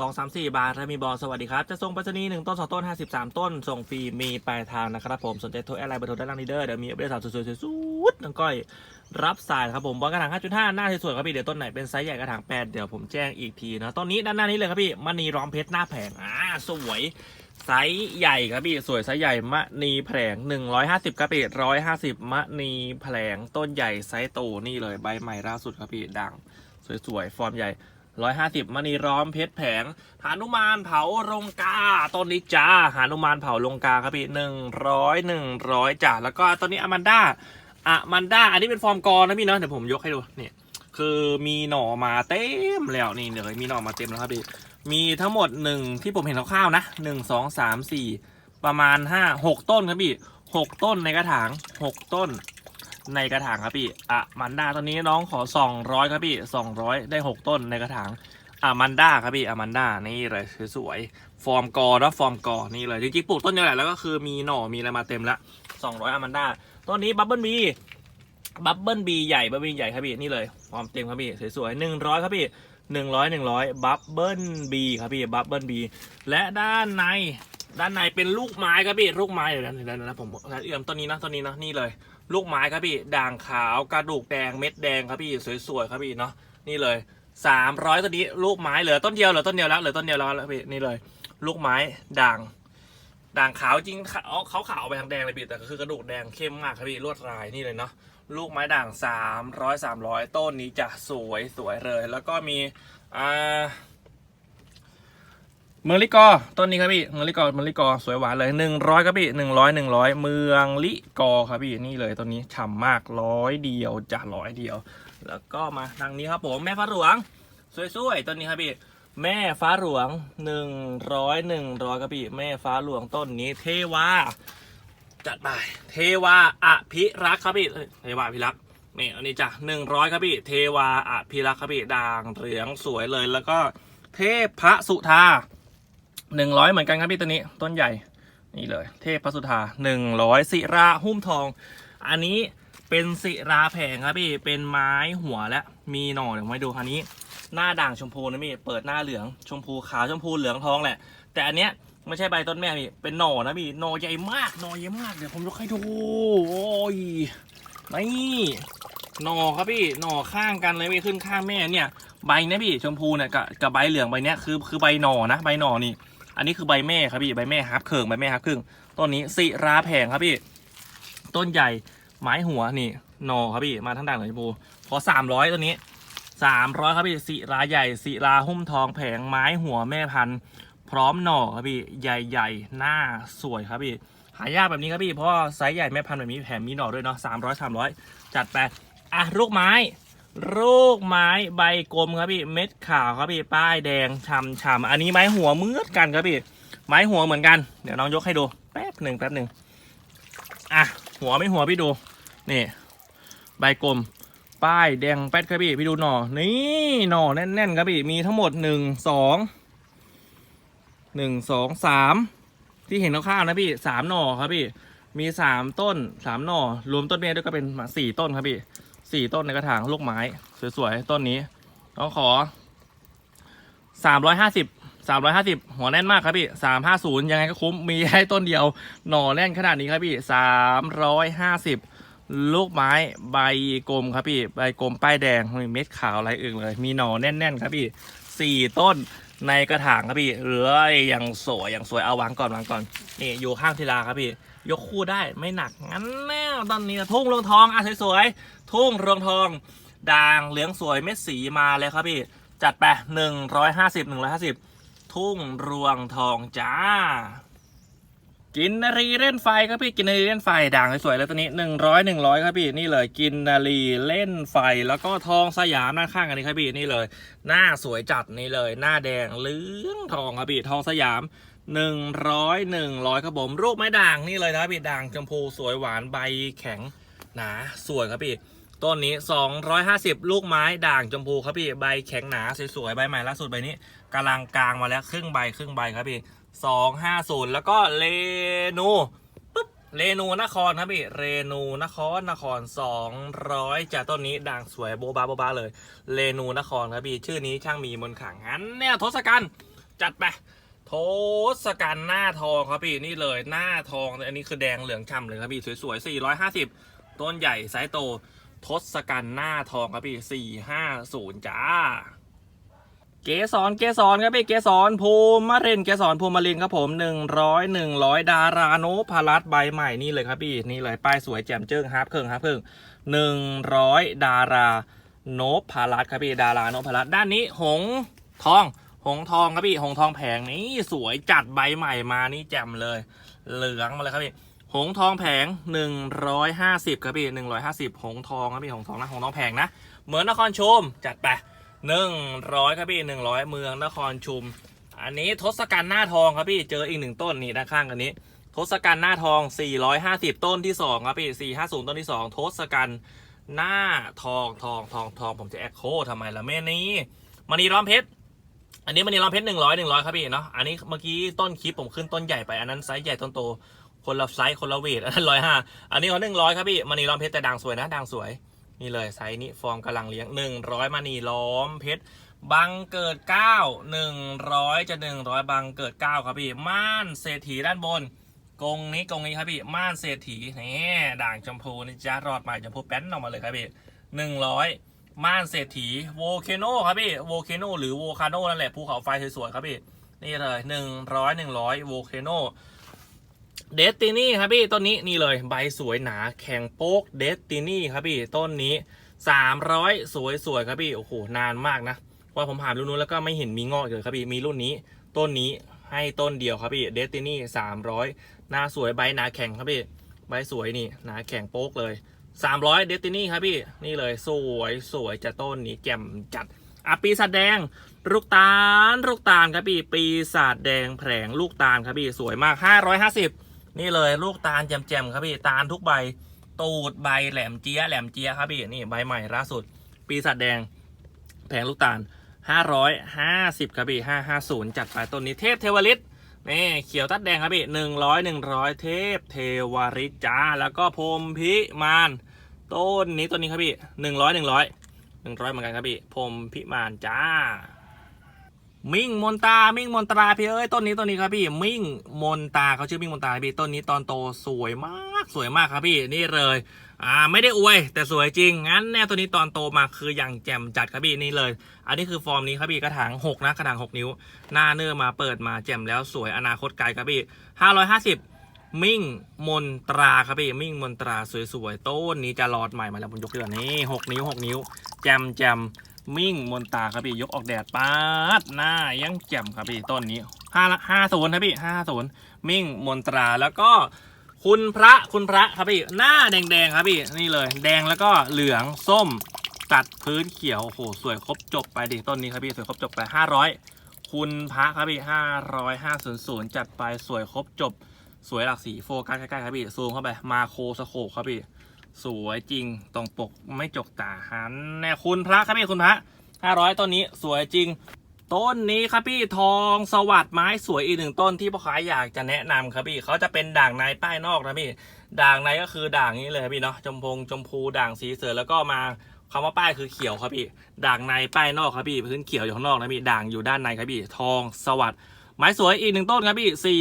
สองสามสี่บาทถ้ามีบอลสวัสดีครับ จะส่งไปรษณีย์หนึ่งต้นสองต้นห้าสิบสามต้น ส่งฟรีมีปลายทางนะครับผม สนใจโทรแอดไลน์เบอร์โทรด้านล่างนี้เด้อเดี๋ยวมีอัปเดตสาวสวยๆสุดๆน้องก้อย รับสายครับผมบอลกระถาง 5.5 หน้าสวยๆครับพี่ เดี๋ยวต้นไหนเป็นไซส์ใหญ่กระถาง 8 เดี๋ยวผมแจ้งอีกทีนะต้นนี้ด้านหน้านี้เลยครับพี่มณีร้อมเพชรหน้าแผงอ่าสวยไซส์ใหญ่ครับพี่สวยไซส์ใหญ่มะนีแผง150ครับพี่150 มะนีแผงต้นใหญ่ไซส์โตนี่เลยใบใหม่ล่าสุดครับพี่ดัง สวยๆฟอร์มใหญ่ 150มณีร้อมเพชรแผงหานุมานเผาลงกาต้นนี้จ้าหานุมานเผาลงกาครับพี่100 100จ้าแล้วก็ต้นนี้อแมนด้าอแมนด้าอันนี้เป็นฟอร์มกอนะพี่เนาะเดี๋ยวผมยกให้ดูเนี่ยคือมีหน่อมาเต็มแล้วนี่เลยมีหน่อมาเต็มแล้วครับพี่มีทั้งหมดหนึ่งที่ผมเห็นคร่าวๆนะหนึ่งสองสามสี่ประมาณห้าหกต้นครับพี่หกต้นในกระถางหกต้น ในกระถางครับพี่อะมันด้าตอนนี้น้องขอ 200 ครับพี่ 200 ได้ 6 ต้นในกระถางอะมันด้าครับพี่อะมันด้านี่เลยสวยๆฟอร์มกอแล้วฟอร์มกอนี่เลยจริงๆปลูกต้นเดียวแหละแล้วก็คือมีหน่อมีอะไรมาเต็มละ200อะมันด้าต้นนี้บับเบิลบีบับเบิลบีใหญ่บับเบิลใหญ่ครับพี่นี่เลยฟอร์มเต็มครับพี่สวยๆ100 ครับพี่100 100บับเบิลบีครับพี่บับเบิลบีและด้านในด้านในเป็นลูกไม้ครับพี่ลูกไม้เดี๋ยวนะเดี๋ยวนะเดี๋ยวนะผมเอื้อมต้นนี้นะต้นนี้นะนี่เลย ลูกไม้ครับพี่ ด่างขาวกระดูกแดงเม็ดแดงครับพี่สวยๆครับพี่เนาะนี่เลยสามร้อยต้นนี้ลูกไม้เหลือต้นเดียวเหลือต้นเดียวแล้วเหลือต้นเดียวแล้วแล้วพี่นี่เลย ลูกไม้ด่าง ด่างขาวจริงเขาขาวไปทางแดงเลยพี่แต่ก็คือกระดูกแดงเข้มมากครับพี่ลวดลายนี่เลยเนาะลูกไม้ด่างสามร้อยสามร้อยต้นนี้จะสวยสวยเลย แล้วก็มีอ่า เมืองลิกอต้นนี้ครับพี่เมืองลิกอเมืองลิกอสวยหวานเลยหนึ่งร้อยครับพี่หนึ่งร้อยหนึ่งร้อยเมืองลิกอครับพี่นี่เลยต้นนี้ฉ่ำมากร้อยเดียวจ้ะร้อยเดียว แล้วก็มาทางนี้ครับผมแม่ฟ้าหลวง สวยๆต้นนี้ครับพี่แม่ฟ้าหลวงหนึ่งร้อยหนึ่งร้อยครับพี่แม่ฟ้าหลวงต้นนี้เทวาจัดไปเทวาอภิรักษ์ครับพี่เทวาอภิรักษ์นี่อันนี้จ้ะหนึ่งร้อยครับพี่เทวาอภิรักษ์ครับพี่ด่างเหลืองสวยเลยแล้วก็เทพพระสุธา หนึ่งร้อยเหมือนกันครับพี่ตัวนี้ต้นใหญ่นี่เลย เทพพระสุธาหนึ่งร้อยศิราหุ้มทอง อันนี้เป็นศิราแผงครับพี่เป็นไม้หัวและมีหน่อเดี๋ยวมให้ดูคันนี้ หน้าด่างชมพูนะพี่เปิดหน้าเหลืองชมพูขาวชมพูเหลืองทองแหละ แต่อันเนี้ยไม่ใช่ใบต้นแม่พี่เป็นหน่อนะพี่หน่อใหญ่มากหน่อใหญ่มากเดี๋ยวผมยกให้ดูโอ้ยนี่หน่อครับพี่หน่อข้างกันเลยพี่ขึ้นข้างแม่เนี่ย ใบเนี้ยพี่ชมพูเนี่ยกับกับใบเหลืองใบเนี้ยคือคือใบหน่อนะใบหน่อนี่ อันนี้คือใบแม่ครับพี่ใบแม่ฮับเคิงใบแม่ฮับครึ่งต้นนี้สิราแผงครับพี่ ต้นใหญ่ไม้หัวนี่นอครับพี่มาทั้งด่างเหลืองชมพูขอสามร้อยต้นนี้สามร้อยครับพี่สิราใหญ่สิราหุ้มทองแผงไม้หัวแม่พันธุ์พร้อมหน่อครับพี่ใหญ่ๆหน้าสวยครับพี่หายากแบบนี้ครับพี่เพราะไซส์ใหญ่แม่พันธุ์แบบนี้แถมมีหน่อด้วยเนาะสามร้อยสามร้อยจัดไปอะลูกไม้ ลูกไม้ใบกลมครับพี่เม็ดขาวครับพี่ป้ายแดงฉ่ำฉ่ำอันนี้ไม้หัวเมือนกันครับพี่ไม้หัวเหมือนกันเดี๋ยวน้องยกให้ดูแป๊บหนึ่งแป๊บหนึ่งอะหัวไม่หัวพี่ดูนี่ใบกลมป้ายแดงแป๊ดครับพี่พี่ดูหน่อนี่หน่อแน่นๆครับพี่มีทั้งหมดหนึ่งสองหนึ่งสองสามที่เห็นคร่าวๆนะพี่สามหน่อครับพี่มีสามต้นสามหน่อรวมต้นเมียด้วยก็เป็นสี่ต้นครับพี่ สี่ต้นในกระถางลูกไม้ สวยๆ ต้นนี้ต้องขอสามร้อยห้าสิบสามร้อยห้าสิบหัวแน่นมากครับพี่สามห้าศูนย์ยังไงก็คุ้มมีให้ต้นเดียว หน่อแน่นขนาดนี้ครับพี่สามร้อยห้าสิบลูกไม้ใบกลมครับพี่ใบกลมป้ายแดงมีเม็ดขาวอะไรอื่นเลย มีหน่อแน่นๆครับพี่สี่ต้นในกระถางครับพี่เหลืออย่างสวยอย่างสวยเอาวางก่อนวางก่อนนี่อยู่ข้างทีลาครับพี่ ยกคู่ได้ไม่หนักงั้นแน่ตอนนี้ทุ่งรวงทองอะสวยๆทุ่งรวงทองด่างเหลืองสวยเม็ดสีมาเลยครับพี่ จัดไปหนึ่งร้อยห้าสิบหนึ่งร้อยห้าสิบทุ่งรวงทองจ้า กินนารีเล่นไฟครับพี่กินนารีเล่นไฟด่างสวยๆเลยตัวนี้หนึ่งร้อยหนึ่งร้อยครับพี่นี่เลย กินนารีเล่นไฟแล้วก็ทองสยามด้านข้างอันนี้ครับพี่นี่เลย หน้าสวยจัดนี่เลย หน้าแดงเหลืองทองครับพี่ทองสยาม หนึ่งร้อยหนึ่งร้อยครับผมรูปไม้ด่างนี่เลยนะครับพี่ด่างชมพูสวยหวานใบแข็งหนาสวยครับพี่ต้นนี้ 250 ลูกไม้ด่างชมพูครับพี่ใบแข็งหนาสวยๆใบใหม่ล่าสุดใบนี้กำลังกลางมาแล้วครึ่งใบครึ่งใบครับพี่250 แล้วก็เลนูปุ๊บเรนูนครครับพี่เรนูนครนคร 200จากต้นนี้ด่างสวยโบบาโบบาเลยเรนูนครครับพี่ชื่อนี้ช่างมีมนขังงั้นเนี่ยทศกัณฐ์จัดไป ทศกัณฐ์หน้าทองครับพี่นี่เลยหน้าทองอันนี้คือแดงเหลืองฉ่ำเลยครับพี่สวยๆ450 ต้นใหญ่ไซส์โตทศกัณฐ์หน้าทองครับพี่450จ้า เกสรเกสรครับพี่เกสรภูมิเรนเกสรภูมิรินครับผมหนึ่งร้อยหนึ่งร้อยดาราโนพารัสใบใหม่นี่เลยครับพี่นี่เลยป้ายสวยแจ่มเจิ้งฮาร์ปเครื่งฮาร์ปเครื่งหนึ่งร้อยดาราโนพารัสครับพี่ดาราโนพารัสด้านนี้หงทอง หงทองครับพี่หงทองแผงนี่สวยจัดใบใหม่มานี่แจ่มเลย เหลืองมาเลยครับพี่หงทองแผงหนึ่งร้อยห้าสิบครับพี่หนึ่งร้อยห้าสิบหงทองครับพี่หงทองนะหงทองแผงนะ เหมือนนครชุมจัดไปหนึ่งร้อยครับพี่หนึ่งร้อยเมืองนครชุม อันนี้ทศกัณฐ์หน้าทองครับพี่เจออีกหนึ่งต้นนี่ด้านข้างกันนี้ทศกัณฐ์หน้าทอง 450 ต้นที่ 2 ครับพี่ 450 ต้นที่ 2 ทศกัณฐ์หน้าทองทองทองทองผมจะแอคโคทำไมล่ะแม่นี้มณีล้อมเพชร อันนี้มณีล้อมเพชร100 100ครับพี่เนาะ อันนี้เมื่อกี้ต้นคลิปผมขึ้นต้นใหญ่ไป อันนั้นไซส์ใหญ่ต้นโต คนละไซส์คนละเวทอันนั้นร้อยห้าอันนี้เขาหนึ่งร้อยครับพี่มณีล้อมเพชรแต่ด่างสวยนะด่างสวย นี่เลยไซส์นี้ฟอร์มกำลังเลี้ยงหนึ่งร้อยมณีล้อมเพชรบังเกิดเก้าหนึ่งร้อยจะหนึ่งร้อยบังเกิดเก้าครับพี่ม่านเศรษฐีด้านบนกงนี้กงนี้ครับพี่ม่านเศรษฐีนี่ด่างชมพูนี่จ้ารอดใหม่ชมพูแป้นออกมาเลยครับพี่หนึ่งร้อย ม่านเศรษฐีโวเคโนครับพี่โวเคโนหรือโวคาโนนั่นแหละภูเขาไฟสวยๆครับพี่นี่เลยหนึ่งร้อยหนึ่งร้อยโวเคโนเดสตินี่ครับพี่ต้นนี้นี่เลยใบสวยหนาแข็งโป๊กเดสตินี่ครับพี่ต้นนี้300สวยสวยๆครับพี่โอ้โหนานมากนะว่าผมผ่านรุ่นนู้นแล้วก็ไม่เห็นมีงอกเลยครับพี่มีรุ่นนี้ ต้นนี้ให้ต้นเดียวครับพี่เดสตินี่300หน้าสวยใบหนาแข็งครับพี่ใบสวยนี่หนาแข็งโป๊กเลย 300เดตินี่ครับพี่ นี่เลยสวยสวยจะต้นนี้แจ่มจัดอะปีศาจแดง ลูกตาลลูกตาลครับพี่ ปีศาจแดงแผงลูกตาลครับพี่สวยมาก550นี่เลยลูกตาลแจ่มๆครับพี่ตาลทุกใบ ตูดใบแหลมเจี๊ยแหลมเจี๊ยครับพี่นี่ใบใหม่ล่าสุด ปีศาจแดงแผงลูกตาล550ครับพี่550จัดไปต้นนี้เทพเทวฤทธิ์ นี่เขียวตัดแดงครับพี่หนึ่งร้อยหนึ่งร้อยเทพเทวาริจ้าแล้วก็พรมพิมานต้นนี้ต้นนี้ครับพี่หนึ่งร้อยหนึ่งร้อยหนึ่งร้อยเหมือนกันครับพี่พรมพิมานจ้า มิ่งมนตา มิ่งมนตราพี่เอ้ยต้นนี้ต้นนี้ครับพี่ มิ่งมนตาเขาชื่อมิ่งมนตาพี่ต้นนี้ตอนโตสวยมากสวยมากครับพี่นี่เลยอ่าไม่ได้อวย แต่สวยจริงงั้นแน่ตัวนี้ตอนโตมาคืออย่างแจ่มจัดครับพี่นี่เลย อันนี้คือฟอร์มนี้ครับพี่กระถาง6นะกระถาง6 นิ้ว หน้าเนื้อมาเปิดมาแจ่มแล้วสวยอนาคตไกลครับพี่550 มิ่งมนตราครับพี่มิ่งมนตราสวยๆต้นนี้จะรอดใหม่มาแล้วผมยกตัวนี้6นิ้ว 6 นิ้ว แจ่มแจม มิ่งมนตราครับพี่ยกออกแดดป๊าดหน้ายังแจ่มครับพี่ต้นนี้ห้าห้าศูนย์ครับพี่ห้าศูนย์มิ่งมนตราแล้วก็คุณพระคุณพระครับพี่หน้าแดงๆครับพี่นี่เลย แดงแล้วก็เหลืองส้มตัดพื้นเขียวโอ้โหสวยครบจบไปดิต้นนี้ครับพี่สวยครบจบไปห้าร้อยคุณพระครับพี่ห้าร้อยห้าศูนย์ศูนย์จัดไปสวยครบจบสวยหลักสีโฟกัสใกล้ๆครับพี่ซูมเข้าไปมาโคสโคปครับพี่ สวยจริงตรงปกไม่จกตาหันแน่คุณพระครับพี่คุณพระห้าร้อยต้นนี้สวยจริง ต้นนี้ครับพี่ทองสวัสดไม้สวยอีกหนึ่งต้นที่พ่อค้าอยากจะแนะนำครับพี่เขาจะเป็นด่างในป้ายนอกนะพี่ด่างในก็คือด่างนี้เลยครับพี่เนาะจมพงจมพูด่างสีเสือแล้วก็มาคำว่าป้ายคือเขียวครับพี่ ด่างในป้ายนอกครับพี่พื้นเขียวอยู่ข้างนอกนะพี่ด่างอยู่ด้านในครับพี่ทองสวัสดไม้สวยอีกหนึ่งต้นครับพี่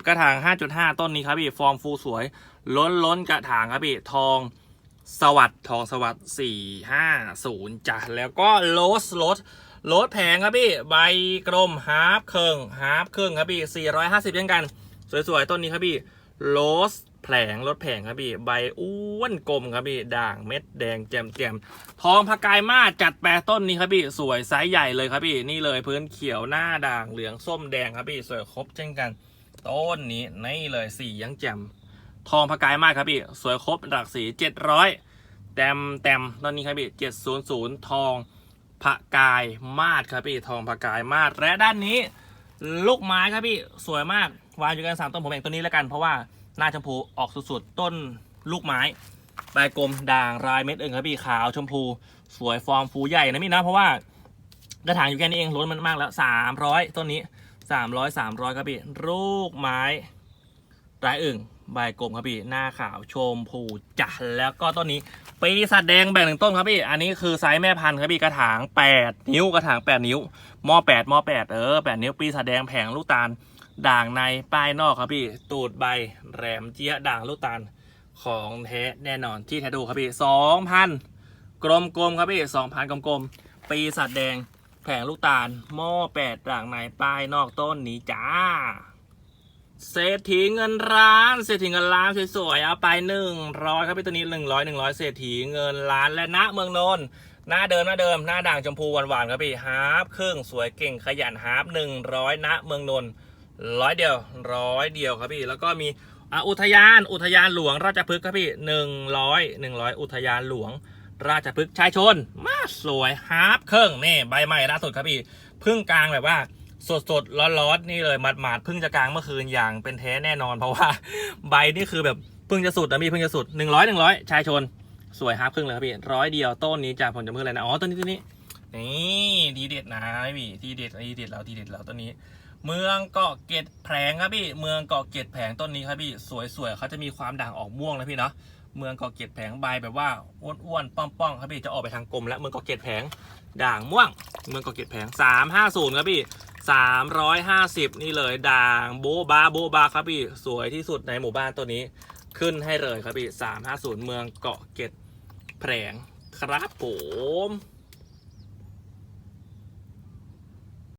450 กระถาง 5.5 ต้นนี้ครับพี่ ฟอร์มฟูสวย ล้นล้นกระถางครับพี่ทองสวัสดทองสวัสดสี่ห้าศูนย์จ้ะแล้วก็โลสโลสโลสแผงครับพี่ใบกลมฮาร์ฟเครื่องฮาร์ฟเครื่องครับพี่สี่ร้อยห้าสิบเช่นกัน สวยๆต้นนี้ครับพี่โลสแผงรถแผงครับพี่ใบอ้วนกลมครับพี่ด่างเม็ดแดงแจ่มแจ่มทองพะกายมาจัดแปรต้นนี้ครับพี่สวยไซส์ใหญ่เลยครับพี่นี่เลยพื้นเขียวหน้าด่างเหลืองส้มแดงครับพี่สวยครบเช่นกัน ต้นนี้นี่เลยสียังแจ่ม ทองพะกายมากครับพี่สวยครบหลักสีเจ็ดร้อยแต้มแต้มตอนนี้ครับพี่เจ็ดศูนย์ศูนย์ทองพะกายมาดครับพี่ทองพะกายมาดและด้านนี้ ลูกไม้ครับพี่สวยมากวางอยู่กันสามต้นผมแบ่งต้นนี้แล้วกันเพราะว่าหน้าชมพูออกสุดๆต้นลูกไม้ใบกลมด่างรายเม็ดเอิงครับพี่ขาวชมพู สวยฟอร์มฟูใหญ่นะพี่นะเพราะว่ากระถางอยู่แค่นี้เองล้นมันมากแล้วสามร้อยต้นนี้สามร้อยสามร้อยครับพี่ลูกไม้รายเอึ่ง ใบกลมครับพี่ หน้าขาวชมพูจัดแล้วก็ต้นนี้ปีศาจแดงแบ่งหนึ่งต้นครับพี่ อันนี้คือไซส์แม่พันธุ์ครับพี่กระถาง 8 นิ้วกระถาง 8 นิ้วหม้อ8หม้อ8 เออ 8 นิ้วปีศาจแดงแผงลูกตาล ด่างในป้ายนอกครับพี่ ตูดใบแหลมเจี๊ยด่างลูกตาลของแท้แน่นอนที่แท้ดูครับพี่สองพันกลมกลมๆครับพี่สองพันกลมกลมๆปีศาจแดงแผงลูกตาลหม้อแปดด่างในป้ายนอกต้นนี้จ้า เศรษฐีเงินล้านเศรษฐีเงินล้านสวยๆเอาไปหนึ่งร้อยครับพี่ตัวนี้หนึ่งร้อยหนึ่งร้อยเศรษฐีเงินล้านและณเมืองนนท์หน้าเดิมหน้าเดิมหน้าด่างชมพูหวานๆครับพี่ฮาร์ปครึ่งสวยเก่งขยันฮาร์ปหนึ่งร้อยณเมืองนนท์ร้อยเดียวร้อยเดียวครับพี่แล้วก็มีอุทยานอุทยานหลวงราชพฤกษ์ครับพี่หนึ่งร้อยหนึ่งร้อยอุทยานหลวง ราชพฤกษ์ชายชน มาสวยฮาร์ปครึ่งนี่ใบใหม่ล่าสุดครับพี่พึ่งกลางแบบว่า สดสดร้อนร้อนนี่เลยหมาดหมาดเพิ่งจะกลางเมื่อคืนอย่างเป็นแท้แน่นอน เพราะว่าใบนี่คือแบบเพิ่งจะสุดนะพี่เพิ่งจะสุดหนึ่งร้อยหนึ่งร้อยชายชน สวยฮาร์ปครึ่งเลยครับพี่ร้อยเดียวต้นนี้จากผลจะเมื่ออะไรนะอ๋อต้นนี้ต้นนี้นี่ดีเด็ดนะพี่ดีเด็ดดีเด็ดแล้วดีเด็ดแล้วต้นนี้ เมืองเกาะเกร็ดแผงครับพี่เมืองเกาะเกร็ดแผงต้นนี้ครับพี่สวยๆเขาจะมีความด่างออกม่วงนะพี่เนาะเมืองเกาะเกร็ดแผงใบแบบว่าอ้วนๆป้องๆครับพี่จะออกไปทางกลมแล้วเมืองเกาะเกร็ดแผงด่างม่วง เมืองเกาะเกร็ดแผงสามห้าศูนย์ครับพี่ สามร้อยห้าสิบนี่เลยด่างโบบาโบบาครับพี่สวยที่สุดในหมู่บ้านตัวนี้ขึ้นให้เลยครับพี่สามห้าศูนย์เมืองเกาะเกร็ดแผงครับผม